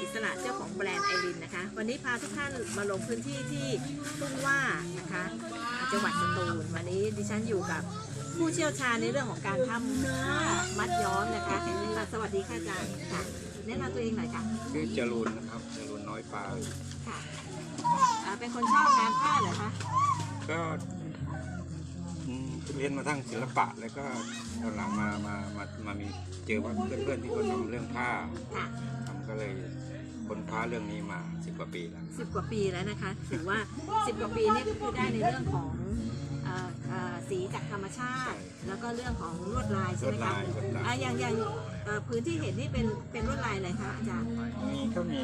อิสระเจ้าของแบรนด์ไอรินนะคะ วันนี้พาทุกท่านมาลงพื้นที่ที่ทุ่งว่านะคะจังหวัดสตูลวันนี้ดิฉันอยู่กับผู้เชี่ยวชาญในเรื่องของการทำผ้ามัดย้อมนะคะค่ะสวัสดีค่ะอาจารย์ค่ะแนะนำตัวเองหน่อยค่ะชื่อจรูนนะครับจรูนน้อยปลาค่ะอ่าเป็นคนชอบงานผ้าเหรอคะก็อืมเรียนมาทั้งศิลปะแล้วก็ตอนหลังมามามามามีเจอว่าเพื่อนๆที่เขาทำเรื่องผ้าค่ะ ทำ ก็เลยค้นคว้าเรื่องนี้มาสิบกว่าปีแล้ว สิบกว่าปีแล้วนะคะ ถือว่าสิบกว่าปีเนี่ยก็คือได้ในเรื่องของเอ่อเอ่อสีจากธรรมชาติ แล้วก็เรื่องของลวดลายลใช่วไหดมคะลายลวดลาอ่ายอย่างอย่างเอ่อพื้นที่เห็นนี่เป็นเป็นลวดลายอะไรคะอาจารย์มีก็มี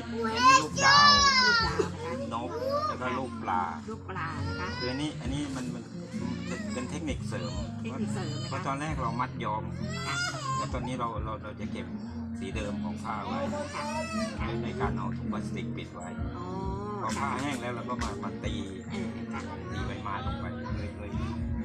รูปดาวรูปดาวนะคะนกแล้วก็รูปปลารูปปลานะคะ คืออันนี้อันนี้มันมันเป็นเทคนิคเสริมเทคนิคเสริมนะเพราะตคะอนแรกเรามัดย้อม ค่ะ แล้วตอนนี้เราเราเราจะเก็บสีเดิมของผ้าไว้ค่ะในในการเอาถุงพลาสติกปิดไว้อ๋อพอผ้าค่ะแห้งแล้วเราก็มามาตีเออค่ะตีใบไม้ลงไปเลยเลย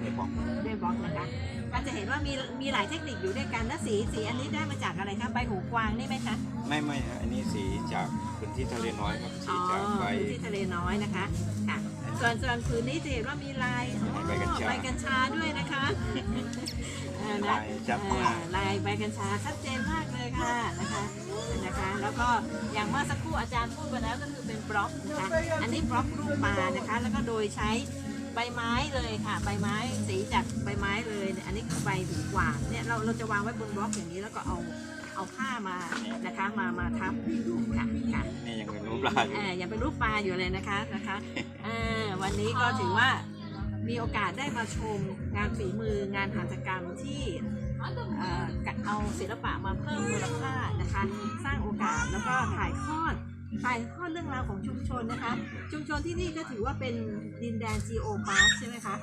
เลยบอกด้วยบล็อกนะคะก็จะเห็นว่ามีมีหลายเทคนิคอยู่ด้วยกันแล้วสีสีอันนี้ได้มาจากอะไรคะใบหูกวางนี่ไหมคะไม่ไม่ฮะอันนี้สีจากพื้นที่ทะเลน้อยครับสีอ๋อจากใบพื้นที่ทะเลน้อยนะคะค่ะ ส่วนส่วนพื้นนี้จะเห็นว่ามีลายอ๋อใบกัญชา ใบกัญชาด้วยนะคะเออนะลายจับอ่ามาลายใบกัญชาชัดเจนมากเลยค่ะนะคะนะคะ แล้วก็อย่างเมื่อสักครู่อาจารย์พูดไปแล้วก็คือเป็นบล็อกนะคะอันนี้บล็อกรูปปลานะคะ แล้วก็โดยใช้ใบไม้เลยค่ะ ใบไม้สีจากใบไม้เลยเนี่ยอันนี้คือใบหูกวางเนี่ยเราเราจะวางไว้บนบล็อกอย่างนี้แล้วก็เอาเอาผ้ามานะคะมามาทับค่ะค่ะนี่ยังเป็นรูปลายอยู่อ่ายังเป็นรูปปลาอยู่เลยนะคะนะคะอ่าวันนี้ก็ถือว่ามีโอกาสได้มาชมงานฝีมืองานหัตถกรรมที่เอ่อกะเอาศิลปะมาเพิ่มมูลค่านะคะ สร้างโอกาสแล้วก็ถ่ายทอดถ่ายทอดเรื่องราวของชุมชนนะคะ ชุมชนที่นี่ก็ถือว่าเป็นดินแดน Geo Park ใช่ไหมคะ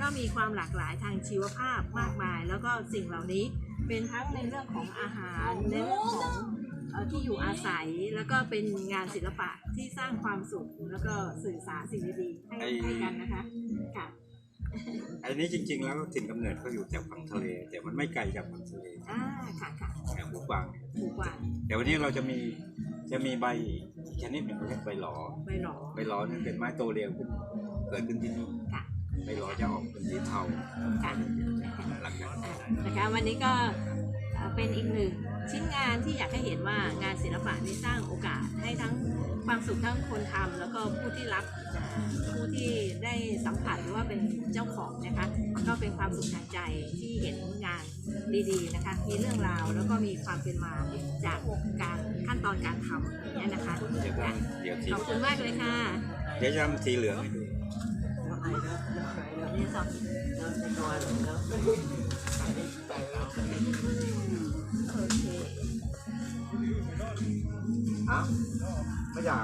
ก็มีความหลากหลายทางชีวภาพมากมาย แล้วก็สิ่งเหล่านี้เป็นทั้งในเรื่องของอาหารในเรื่องของเอ่อ ที่อยู่อาศัยแล้วก็เป็นงานศิลปะที่สร้างความสุขแล้วก็สื่อสารสิ่งดีๆให้ให้กันนะคะค่ะไอ้นี้จริง ๆ แล้วถิ่นกำเนิดเขาอยู่แถวฝั่งทะเล แต่มันไม่ไกลจากฝั่งทะเลอ่าค่ะค่ะแถวหูกวางถูกกว่าแต่วันนี้เราจะมีจะมีใบอีกชนิดหนึ่งเรียกใบหลอใบหลอใบหลอนี่เป็นไม้โตเร็วขึ้นเกิดขึ้นที่นี่ค่ะใบหลอจะออกเป็นสีเทาค่ะหลังจากอ่านะคะวันนี้ก็เอ่อเป็นอีกหนึ่ง ชิ้นงานที่อยากให้เห็นว่างานศิลปะนี้สร้างโอกาสให้ทั้งความสุขทั้งคนทำแล้วก็ผู้ที่รับอ่าผู้ที่ได้สัมผัสหรือว่าเป็นเจ้าของนะคะ ก็เป็นความสุขทางใจที่เห็นงานดีๆนะคะ มีเรื่องราวแล้วก็มีความเป็นมาจากการขั้นตอนการทำอย่างนี้ยนะคะเดี๋ยวจะเดี๋ยวทีขอบคุณมากเลยค่ะ เดี๋ยวจะทำสีเหลืองให้ดูนี่สองโอ อ้าวไม่ใหญ่